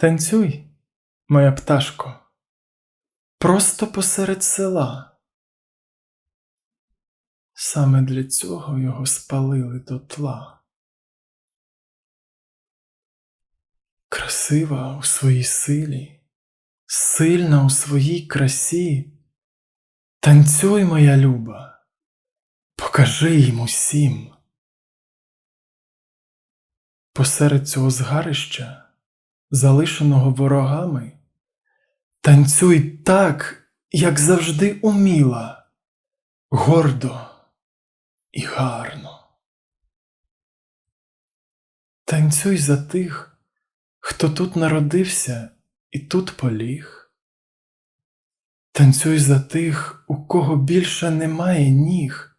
Танцюй, моя пташко, просто посеред села. Саме для цього його спалили до тла. Красива у своїй силі, сильна у своїй красі. Танцюй, моя люба, покажи їм усім. Посеред цього згарища, залишеного ворогами, танцюй так, як завжди уміла, гордо і гарно. Танцюй за тих, хто тут народився і тут поліг. Танцюй за тих, у кого більше немає ніг.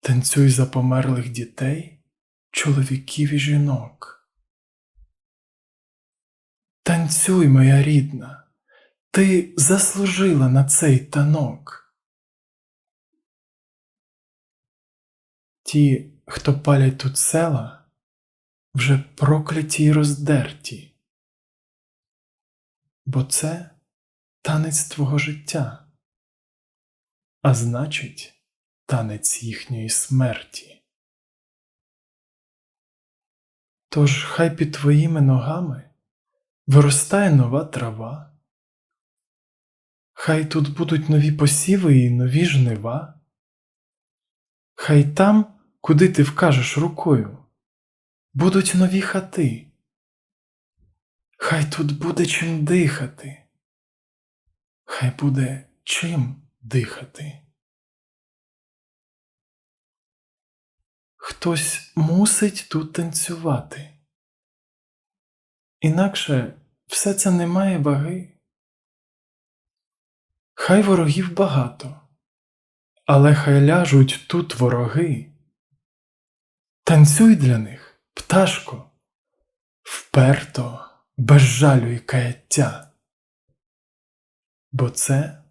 Танцюй за померлих дітей, чоловіків і жінок. Танцюй, моя рідна, ти заслужила на цей танок. Ті, хто палять тут села, вже прокляті й роздерті, бо це танець твого життя, а значить, танець їхньої смерті. Тож хай під твоїми ногами виростає нова трава, хай тут будуть нові посіви і нові жнива, хай там, куди ти вкажеш рукою, будуть нові хати, хай тут буде чим дихати, хай буде чим дихати. Хтось мусить тут танцювати. Інакше все це не має ваги. Хай ворогів багато, але хай ляжуть тут вороги. Танцюй для них, пташко, вперто, без жалю і каяття, бо це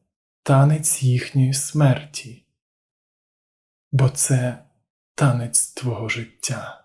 танець їхньої смерті, бо це танець твого життя.